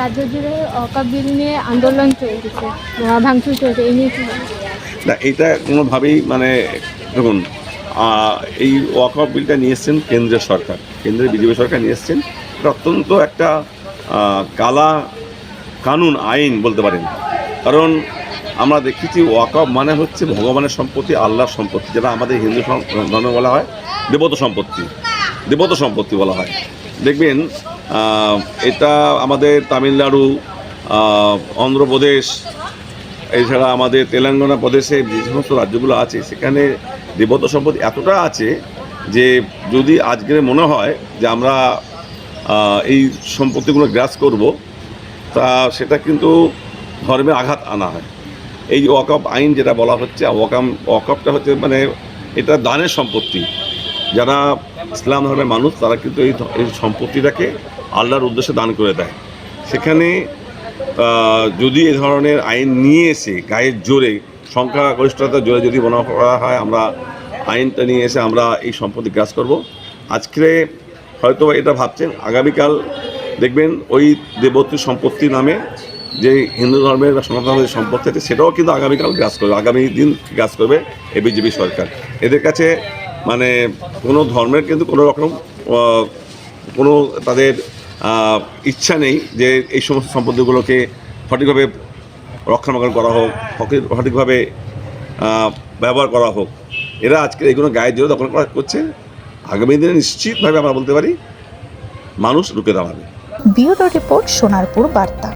রাজ্য জুড়ে অকাপ বিল নিয়ে আন্দোলন চলছে ভাঙচুর চলছে, এই নিয়ে না, এটা কোনোভাবেই মানে দেখুন এই ওয়াকআপ বিলটা নিয়ে এসছেন কেন্দ্রীয় সরকার। কেন্দ্রের বিজেপি সরকার নিয়ে এসছেন। এটা অত্যন্ত একটা কালা কানুন, আইন বলতে পারেন। কারণ আমরা দেখেছি ওয়াকআপ মানে হচ্ছে ভগবানের সম্পত্তি, আল্লাহর সম্পত্তি, যেটা আমাদের হিন্দু ধর্মে বলা হয় দেবত সম্পত্তি দেবত সম্পত্তি বলা হয়। দেখবেন এটা আমাদের তামিলনাড়ু অন্ধ্রপ্রদেশ, এছাড়া আমাদের তেলেঙ্গানা প্রদেশে যে সমস্ত রাজ্যগুলো আছে, সেখানে দেবত সম্পদ এতটা আছে যে যদি আজকের মনে হয় যে আমরা এই সম্পত্তিগুলো গ্রাস করব, তা সেটা কিন্তু ধর্মে আঘাত আনা হয়। এই ওয়াকআপ আইন যেটা বলা হচ্ছে ওয়াকাম ওয়াকআপটা হচ্ছে মানে এটা দানের সম্পত্তি। যারা ইসলাম ধর্মের মানুষ, তারা কিন্তু এই সম্পত্তিটাকে আল্লাহর উদ্দেশ্যে দান করে দেয়। সেখানে যদি এ ধরনের আইন নিয়ে এসে গায়ের জোরে সংখ্যাগরিষ্ঠতার জোরে যদি মনে করা হয়, আমরা আইনটা নিয়ে এসে আমরা এই সম্পত্তি গ্রাস করব। আজকে হয়তো এটা ভাবছেন, আগামীকাল দেখবেন ওই দেবতী সম্পত্তি নামে যে হিন্দু ধর্মের বা সনাতন ধর্মের সম্পত্তি আছে, সেটাও কিন্তু আগামীকাল গ্রাস করবে, আগামী দিন গ্রাস করবে এ বিজেপি সরকার। এদের কাছে মানে কোনো ধর্মের কিন্তু কোনো রকম কোনো তাদের ইচ্ছা নেই যে এই সমস্ত সম্পত্তিগুলোকে সঠিকভাবে রক্ষণাবেক্ষণ করা হোক সঠিকভাবে ব্যবহার করা হোক। এরা আজকে এগুলো গায়ে জোরে দখল করা করছে। আগামী দিনে নিশ্চিতভাবে আমরা বলতে পারি, মানুষ রুখে দাঁড়াবে। ব্যুরো রিপোর্ট, সোনারপুর, বার্তা।